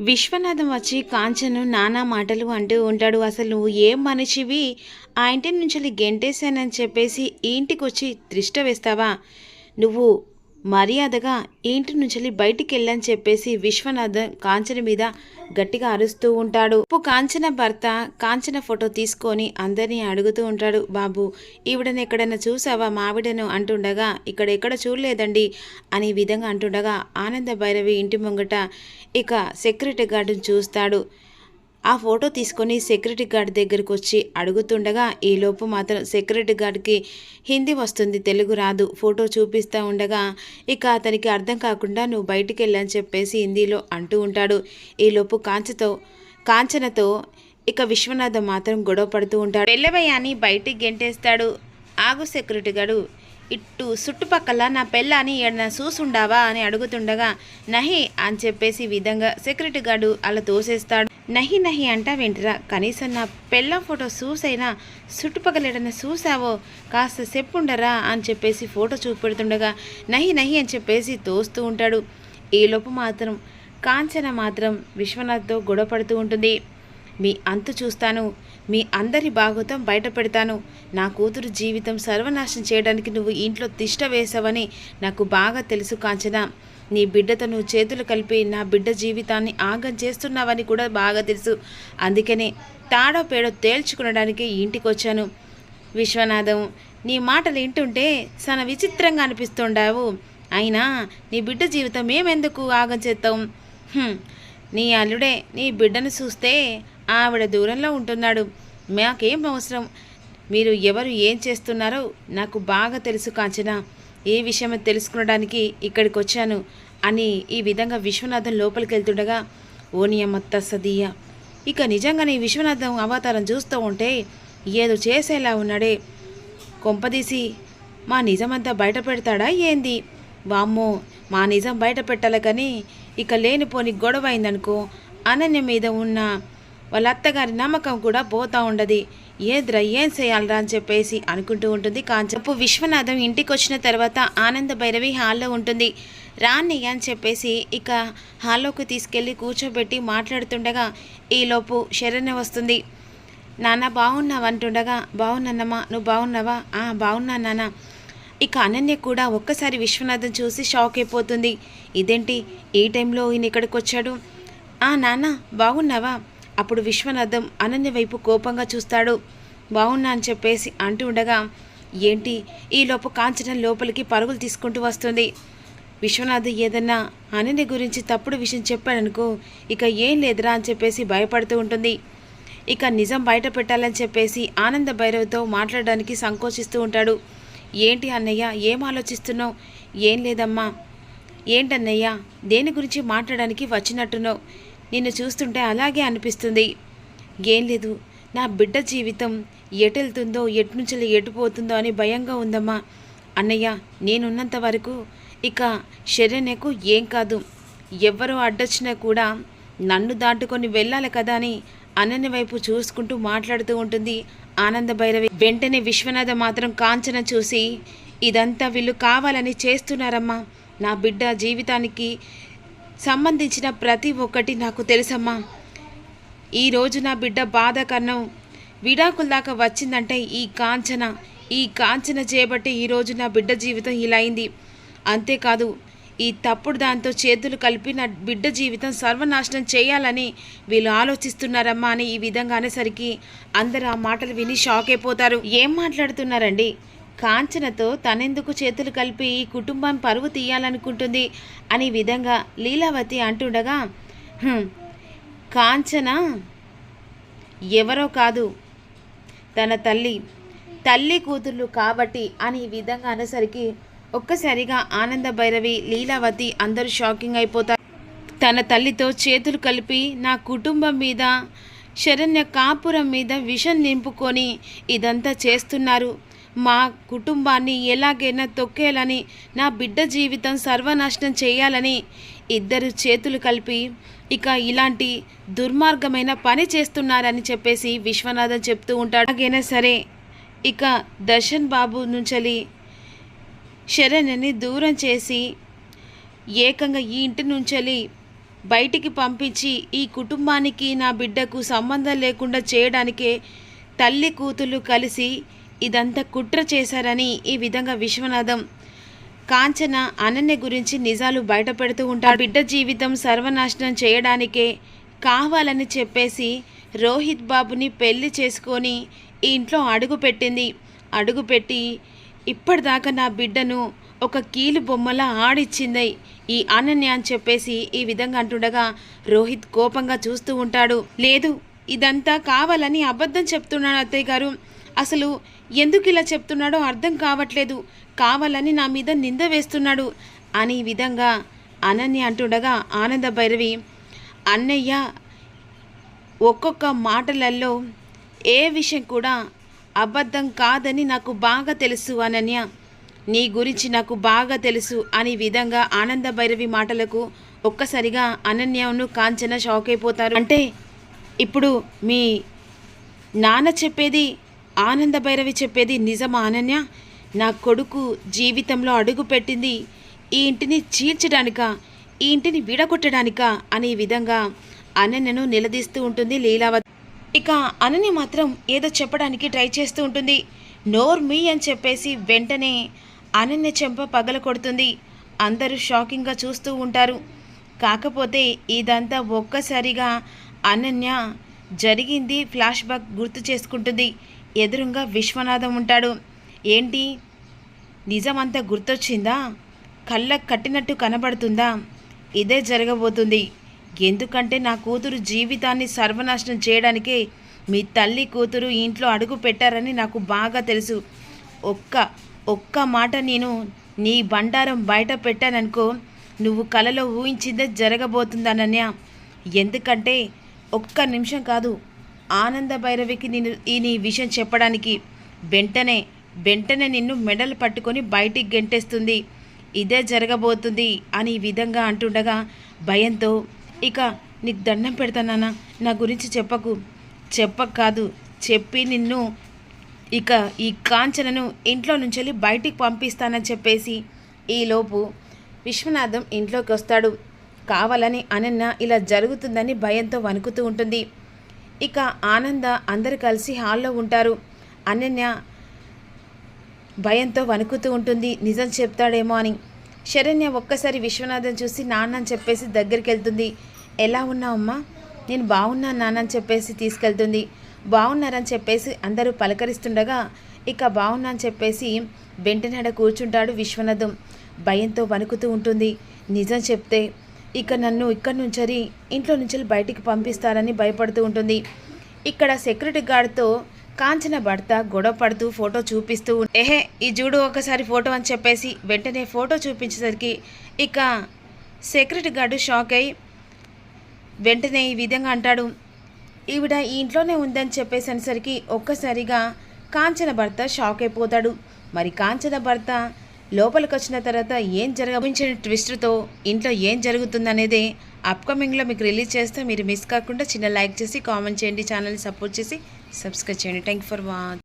విశ్వనాథం వచ్చి కాంచను నానా మాటలు అంటూ ఉంటాడు. అసలు నువ్వు ఏం మనిషివి? ఆ ఇంటి నుంచి గెంటేశానని చెప్పేసి ఈ ఇంటికి వచ్చి దృష్ట వేస్తావా? నువ్వు మర్యాదగా ఇంటి నుంచి బయటికి వెళ్ళని చెప్పేసి విశ్వనాథ్ కాంచన మీద గట్టిగా అరుస్తూ ఉంటాడు. ఇప్పుడు కాంచన భర్త కాంచన ఫోటో తీసుకొని అందరినీ అడుగుతూ ఉంటాడు. బాబు ఈవిడను ఎక్కడైనా చూసావా? మావిడను? అంటుండగా ఇక్కడ ఎక్కడ చూడలేదండి అని విధంగా అంటుండగా ఆనంద భైరవి ఇంటి ముంగట ఇక సెక్యూరిటీ గార్డును చూస్తాడు. ఆ ఫోటో తీసుకొని సెక్యూరిటీ గార్డ్ దగ్గరికి వచ్చి అడుగుతుండగా ఈలోపు మాత్రం సెక్యూరిటీ గార్డ్కి హిందీ వస్తుంది తెలుగు రాదు. ఫోటో చూపిస్తూ ఉండగా ఇక అతనికి అర్థం కాకుండా నువ్వు బయటికి వెళ్ళని చెప్పేసి హిందీలో అంటూ ఉంటాడు. ఈలోపు కాంచతో కాంచనతో ఇక విశ్వనాథం మాత్రం గొడవ పడుతూ ఉంటాడు. వెళ్ళవయ్య అని బయటికి గెంటేస్తాడు. ఆగు సెక్యూరిటీ గార్డు. ఇటు చుట్టుపక్కల నా పెళ్ళాని ఏడన చూసుండావా? అని అడుగుతుండగా నహి అని చెప్పేసి విధంగా సెక్యూరిటీ గార్డు అలా తోసేస్తాడు. నహి నహి అంటావేంటిరా? కనీసం నా పెళ్ళ ఫోటో చూసైనా చుట్టుపక్కలేడన్నా చూసావో? కాస్త చెప్పుండరా అని చెప్పేసి ఫోటో చూపెడుతుండగా నహి నహి అని చెప్పేసి తోస్తూ ఉంటాడు. ఈలోపు మాత్రం కాంచన మాత్రం విశ్వనాథ్తో గొడవ పడుతూ ఉంటుంది. మీ అంతు చూస్తాను. మీ అందరి భాగవతం బయట పెడతాను నా కూతురు జీవితం సర్వనాశనం చేయడానికి నువ్వు ఇంట్లో తిష్ట వేసావని నాకు బాగా తెలుసు కాంచన. నీ బిడ్డతో నువ్వు చేతులు కలిపి నా బిడ్డ జీవితాన్ని ఆగం చేస్తున్నావని కూడా బాగా తెలుసు. అందుకనే తాడో పేడో తేల్చుకునడానికి ఇంటికి వచ్చాను విశ్వనాథం నీ మాటలు వింటుంటే చాలా విచిత్రంగా అనిపిస్తుండావు. అయినా నీ బిడ్డ జీవితం మేమెందుకు ఆగం చేస్తాం? నీ అల్లుడే నీ బిడ్డను చూస్తే ఆవిడ దూరంలో ఉంటున్నాడు. మాకేం అవసరం? మీరు ఎవరు ఏం చేస్తున్నారో నాకు బాగా తెలుసు కాంచన. ఏ విషయమో తెలుసుకునడానికి ఇక్కడికి వచ్చాను అని ఈ విధంగా విశ్వనాథం లోపలికి వెళ్తుండగా ఓనియమ్మ సదీయ ఇక నిజంగానే విశ్వనాథం అవతారం చూస్తూ ఉంటే ఏదో చేసేలా ఉన్నాడే. కొంపదీసి మా నిజమంతా బయట పెడతాడా ఏంది? వామ్మో మా నిజం బయట పెట్టాలి కానీ ఇక లేనిపోని గొడవ అయిందనుకో అనన్య మీద ఉన్న వాళ్ళ అత్తగారి నమ్మకం కూడా పోతా ఉండదు. ఏద్రా ఏం చేయాలరా అని చెప్పేసి అనుకుంటూ ఉంటుంది. కాంచపు విశ్వనాథం ఇంటికి వచ్చిన తర్వాత ఆనంద భైరవి హాల్లో ఉంటుంది. రాని అని చెప్పేసి ఇక హాల్లోకి తీసుకెళ్ళి కూర్చోబెట్టి మాట్లాడుతుండగా ఈలోపు శరణ్య వస్తుంది. నాన్న బాగున్నావు అంటుండగా బాగున్నానమ్మా నువ్వు బాగున్నావా ఆ బాగున్నా నాన్న. ఇక అనన్య కూడా ఒక్కసారి విశ్వనాథం చూసి షాక్ అయిపోతుంది. ఇదేంటి? ఈ టైంలో ఈయన ఇక్కడికి వచ్చాడు ఆ నాన్న బాగున్నావా అప్పుడు విశ్వనాథం అనన్య వైపు కోపంగా చూస్తాడు. బాగున్నా అని చెప్పేసి అంటూ ఉండగా ఏంటి? ఈలోపు కాంచనం లోపలికి పరుగులు తీసుకుంటూ వస్తుంది. విశ్వనాథ్ ఏదన్నా అనన్య గురించి తప్పుడు విషయం చెప్పాడనుకో ఇక ఏం లేదురా అని చెప్పేసి భయపడుతూ ఉంటుంది. ఇక నిజం బయట పెట్టాలని చెప్పేసి ఆనంద భైరవ్తో మాట్లాడడానికి సంకోచిస్తూ ఉంటాడు. ఏంటి అన్నయ్య? ఏం ఆలోచిస్తున్నావు? ఏం లేదమ్మా. ఏంటన్నయ్య? దేని గురించి మాట్లాడడానికి వచ్చినట్టున్నావు? నిన్ను చూస్తుంటే అలాగే అనిపిస్తుంది. ఏం లేదు. నా బిడ్డ జీవితం ఎటెళ్తుందో ఎటునుంచి ఎటుపోతుందో అని భయంగా ఉందమ్మా. అన్నయ్య నేనున్నంత వరకు ఇక శరణ్యకు ఏం కాదు. ఎవ్వరూ అడ్డొచ్చినా కూడా నన్ను దాటుకొని వెళ్ళాలి కదా అని అనన్య వైపు చూసుకుంటూ మాట్లాడుతూ ఉంటుంది ఆనంద భైరవి. వెంటనే విశ్వనాథ మాత్రం కాంచన చూసి ఇదంతా వీళ్ళు కావాలని చేస్తున్నారమ్మా. నా బిడ్డ జీవితానికి సంబంధించిన ప్రతి ఒక్కటి నాకు తెలుసమ్మా. ఈరోజు నా బిడ్డ బాధ కన్నం విడాకుల దాకా వచ్చిందంటే ఈ కాంచన ఈ కాంచన చేయబట్టి ఈరోజు నా బిడ్డ జీవితం ఇలా అయింది. అంతేకాదు ఈ తప్పుడు దాంతో చేతులు కలిపి నా బిడ్డ జీవితం సర్వనాశనం చేయాలని వీళ్ళు ఆలోచిస్తున్నారమ్మా అని ఈ విధంగా అనేసరికి అందరు ఆ మాటలు విని షాక్ అయిపోతారు. ఏం మాట్లాడుతున్నారండి? కాంచనతో తనెందుకు చేతులు కలిపి ఈ కుటుంబం పరువు తీయాలనుకుంటుంది అనే విధంగా లీలావతి అంటుండగా కాంచన ఎవరో కాదు తన తల్లి. తల్లి కూతుర్లు కాబట్టి అని ఈ విధంగా అనేసరికి ఒక్కసారిగా ఆనంద భైరవి లీలావతి అందరూ షాకింగ్ అయిపోతారు. తన తల్లితో చేతులు కలిపి నా కుటుంబం మీద శరణ్య కాపురం మీద విషం నింపుకొని ఇదంతా చేస్తున్నారు. మా కుటుంబాన్ని ఎలాగైనా తొక్కేయాలని నా బిడ్డ జీవితం సర్వనాశనం చేయాలని ఇద్దరు చేతులు కలిపి ఇక ఇలాంటి దుర్మార్గమైన పని చేస్తున్నారని చెప్పేసి విశ్వనాథన్ చెప్తూ ఉంటాడు. అలాగైనా సరే ఇక దర్శన్ బాబు నుంచలి శరణ్ని దూరం చేసి ఏకంగా ఈ ఇంటి నుంచెలి బయటికి పంపించి ఈ కుటుంబానికి నా బిడ్డకు సంబంధం లేకుండా చేయడానికే తల్లి కూతుళ్ళు కలిసి ఇదంతా కుట్ర చేశారని ఈ విధంగా విశ్వనాథం కాంచన అనన్య గురించి నిజాలు బయటపెడుతూ ఉంటాడు. బిడ్డ జీవితం సర్వనాశనం చేయడానికే కావాలని చెప్పేసి రోహిత్ బాబుని పెళ్ళి చేసుకొని ఈ ఇంట్లో అడుగు పెట్టింది. ఇప్పటిదాకా నా బిడ్డను ఒక కీలు బొమ్మలా ఆడిచ్చింది ఈ అనన్య అని చెప్పేసి ఈ విధంగా అంటుండగా రోహిత్ కోపంగా చూస్తూ ఉంటాడు. లేదు ఇదంతా కావాలని అబద్ధం చెప్తున్నాడు అత్తయ్య గారు. అసలు ఎందుకు ఇలా చెప్తున్నాడో అర్థం కావట్లేదు. కావాలని నా మీద నింద వేస్తున్నాడు. అని ఈ విధంగా అనన్య అంటుండగా ఆనంద భైరవి అన్నయ్య ఒక్కొక్క మాటలలో ఏ విషయం కూడా అబద్ధం కాదని నాకు బాగా తెలుసు అనన్య. నీ గురించి నాకు బాగా తెలుసు అని విధంగా ఆనంద భైరవి మాటలకు ఒక్కసారిగా అనన్యను కాంచన షాక్ అయిపోతారు అంటే ఇప్పుడు మీ నాన్న చెప్పేది ఆనంద భైరవి చెప్పేది నిజమా అనన్య? నా కొడుకు జీవితంలో అడుగు పెట్టింది ఈ ఇంటిని చీల్చడానిక ఈ ఇంటిని విడగొట్టడానికా అనే విధంగా అనన్యను నిలదీస్తూ ఉంటుంది లీలావతి. ఇక అనన్య మాత్రం ఏదో చెప్పడానికి ట్రై చేస్తూ ఉంటుంది. నోర్ మీ అని చెప్పేసి వెంటనే అనన్య చెంప పగల కొడుతుంది. అందరూ షాకింగ్గా చూస్తూ ఉంటారు. కాకపోతే ఇదంతా ఒక్కసారిగా అనన్య జరిగింది ఫ్లాష్ బ్యాక్ గుర్తు చేసుకుంటుంది. ఎదురుగా విశ్వనాథం ఉంటాడు. ఏంటి? నిజమంతా గుర్తొచ్చిందా? కళ్ళకు కట్టినట్టు కనబడుతుందా? ఇదే జరగబోతుంది. ఎందుకంటే నా కూతురు జీవితాన్ని సర్వనాశనం చేయడానికే మీ తల్లి కూతురు ఇంట్లో అడుగు పెట్టారని నాకు బాగా తెలుసు. ఒక్క ఒక్క మాట నేను నీ బండారం బయట పెట్టాననుకో నువ్వు కలలో ఊహించిందే జరగబోతుందనన్య. ఎందుకంటే ఒక్క నిమిషం కాదు ఆనంద భైరవికి నేను ఈ నీ విషయం చెప్పడానికి వెంటనే వెంటనే నిన్ను మెడలు పట్టుకొని బయటికి గెంటేస్తుంది. ఇదే జరగబోతుంది అని ఈ విధంగా అంటుండగా భయంతో ఇక నీకు దండం పెడతానా నా గురించి చెప్పకు. చెప్పక కాదు చెప్పి నిన్ను ఇక ఈ కాంచనను ఇంట్లో నుంచి వెళ్ళి బయటికి పంపిస్తానని చెప్పేసి ఈలోపు విశ్వనాథం ఇంట్లోకి వస్తాడు. కావాలని అనన్న ఇలా జరుగుతుందని భయంతో వణుకుతూ ఉంటుంది. ఇక ఆనంద అందరు కలిసి హాల్లో ఉంటారు. అనన్య భయంతో వణుకుతూ ఉంటుంది. నిజం చెప్తాడేమో అని. శరణ్య ఒక్కసారి విశ్వనాథం చూసి నాన్న అని చెప్పేసి దగ్గరికి వెళ్తుంది. ఎలా ఉన్నావమ్మా నేను బాగున్నా నాన్న అని చెప్పేసి తీసుకెళ్తుంది. బాగున్నారని చెప్పేసి అందరూ పలకరిస్తుండగా ఇక బాగున్నా అని చెప్పేసి బెంటనాడ కూర్చుంటాడు విశ్వనాథం. భయంతో వణుకుతూ ఉంటుంది. నిజం చెప్తే ఇక నన్ను ఇక్కడి నుంచి ఇంట్లో నుంచి బయటికి పంపిస్తారని భయపడుతూ ఉంటుంది. ఇక్కడ సెక్యూరిటీ గార్డ్తో కాంచన భర్త గొడవ పడుతూ ఫోటో చూపిస్తూ ఎహే ఈ చూడు ఒకసారి ఫోటో అని చెప్పేసి వెంటనే ఫోటో చూపించేసరికి ఇక సెక్యూరిటీ గార్డు షాక్ అయి వెంటనే ఈ విధంగా అంటాడు. ఈవిడ ఈ ఇంట్లోనే ఉందని చెప్పేసి అనేసరికి ఒక్కసారిగా కాంచన భర్త షాక్ అయిపోతాడు. మరి కాంచన భర్త లోపలికి వచ్చిన తర్వాత ఏం జరగబోయించిన ట్విస్ట్తో ఇంట్లో ఏం జరుగుతుందనేది అప్కమింగ్లో మీకు రిలీజ్ చేస్తే మీరు మిస్ కాకుండా చిన్న లైక్ చేసి కామెంట్ చేయండి ఛానల్ని సపోర్ట్ చేసి సబ్స్క్రైబ్ చేయండి. Thank for watch